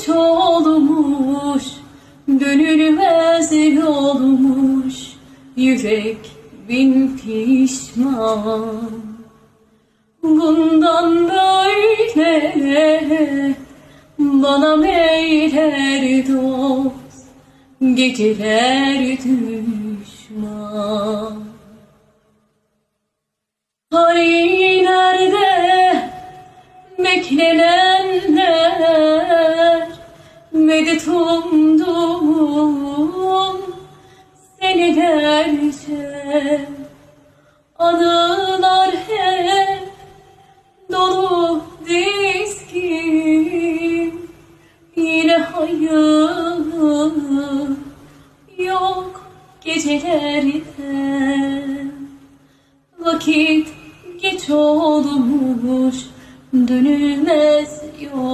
geç olmuş Dönülmez yolmuş Yürek bin pişman. Bundan böyle Bana meyler dost Geceler düşman. Hani nerede beklenenler tutundum seni gerçek. Anılar hep dolu diskim yine hayır yok gecelerde. Vakit geç olmuş dönülmez yol.